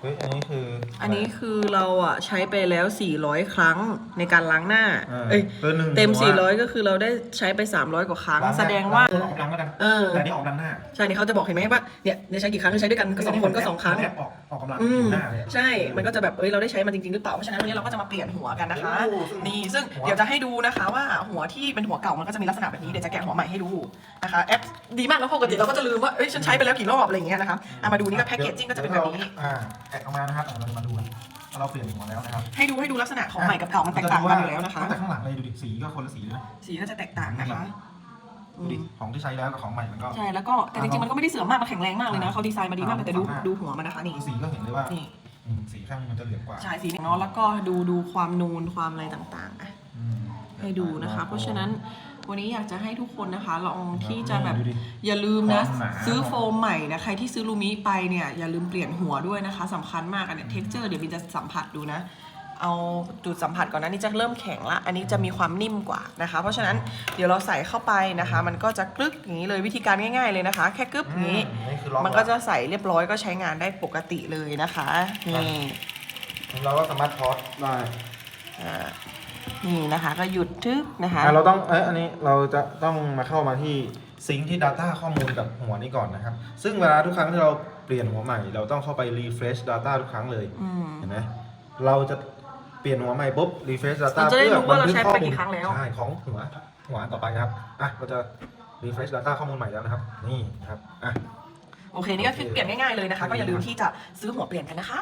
เฮ้ยอันนี้คืออั นนี้คือเราอะใช้ไปแล้ว 400 ครั้งในการล้างหน้า อ่าเอ้ยเบอร์หนึ่งเต็ม หัว 400 ก็คือเราได้ใช้ไป 300 กว่าครั้งล้หน้แสดงว่า เออออกหลังแล้วกันเออ แต่อันนี่ออกด้านหน้าใช่นี่เขาจะบอกเห็นไหมว่าเนี่ยเนี่ยใช้กี่ครั้งใช้ด้วยกันก็สองคนก็สองครั้งแอบออกออกกำลังอืผิมวหน้าเลย ใช่ มันก็จะแบบเอ้ยเราได้ใช้มันจริงๆหรือเปล่า เพราะฉะนั้นวันนี้เราก็จะมาเปลี่ยนหัวกันนะคะ โอ้ซึ่งนี่ซึ่งหัว เดี๋ยวจะให้ดูนะคะว่าหัวที่เป็นหัวเก่ามันก็จะมีลักษณะแบบนี้เดี๋ยวจะแกะหัวใหม่ให้ดูนะคะแอปดีมากแล้วปกติเราก็จะลืมว่าเอ้ยฉันใช้ไปแล้วกี่รอบอะไรอย่างเงี้ยนะคะอะมาดูนี่ก็แพ็กเกจจิ้งก็จะเป็นแบบนี้ อ่าแกะออกมานะครับอะเราจะมาดูกันเราเปลี่ยนหัวแล้วนะครับให้ดูให้ดูลักษณะของใหม่กับเก่ามันแตกต่างกันอยู่แล้วนะคะตั้งแต่ข้างหลังเลยดูดิสีก็คนละสีเลยนะสีก็จะแตกต่างนะคะดูดิของที่ใช้แล้วกับของใหม่มันก็ใช่แล้วก็แต่จริงๆมันก็ไม่ได้เสื่อมมากมันแข็งแรงมากเลยนะเขาดีไซน์มาดีมากเลยแต่ดูดูหัวมันนะคะนี่สีก็เห็นเลยว่านี่อืมสีข้างมันจะเหลืองกว่าใช่สีเนาะแล้วก็ดูดูความนูนความอะไรต่างๆอะอืมให้ดูนะคะ เพราะฉะนั้น วันนี้อยากจะให้ทุกคนนะคะลองที่จะแบบดูดิอย่าลืมนะความหนา ซื้อโฟมใหม่นะใครที่ซื้อลูมิไปเนี่ยอย่าลืมเปลี่ยนหัวด้วยนะคะสำคัญมากอันเนี้เท็กเจอร์เดี๋ยวบินจะสัมผัสดูนะ เอาจุดสัมผัสก่อนนะนี่จะเริ่มแข็งละอันนี้จะมีความนิ่มกว่านะคะ เพราะฉะนั้นเดี๋ยวเราใส่เข้าไปนะคะ มันก็จะกรึกอย่างนี้เลยวิธีการง่าย ๆเลยนะคะ แค่กรึบอย่างนี้อืมนี่คือล็อกมันก็จะใส่เรียบร้อยก็ใช้งานได้ปกติเลยนะคะนี่เราก็สามารถทอสได้อ่า นี่นะคะ ก็หยุดทึกนะคะอะเราต้องเอ้ยอันนี้เราจะต้องมาเข้ามาที่ซิงค์ที่ Data ข้อมูลกับหัวนี้ก่อนนะครับ ซึ่งเวลาทุกครั้งที่เราเปลี่ยนหัวใหม่ เราต้องเข้าไป refresh data ทุกครั้งเลยอืม เห็นไหมเราจะเปลี่ยนหัวใหม่ปุ๊บ refresh data เราจะได้รู้ว่าเราบันทึใช้ข้อไปมูลกี่ครั้งแล้ว ใช่ของหัวหัวต่อไปนะครับอะเราจะ refresh data ข้อมูลใหม่แล้วนะครับ นี่ครับอะ โอเค นี่ก็คือเปลี่ยนง่ายๆเลยนะคะ ก็อย่าลืมที่จะซื้อหัวเปลี่ยนกันนะคะ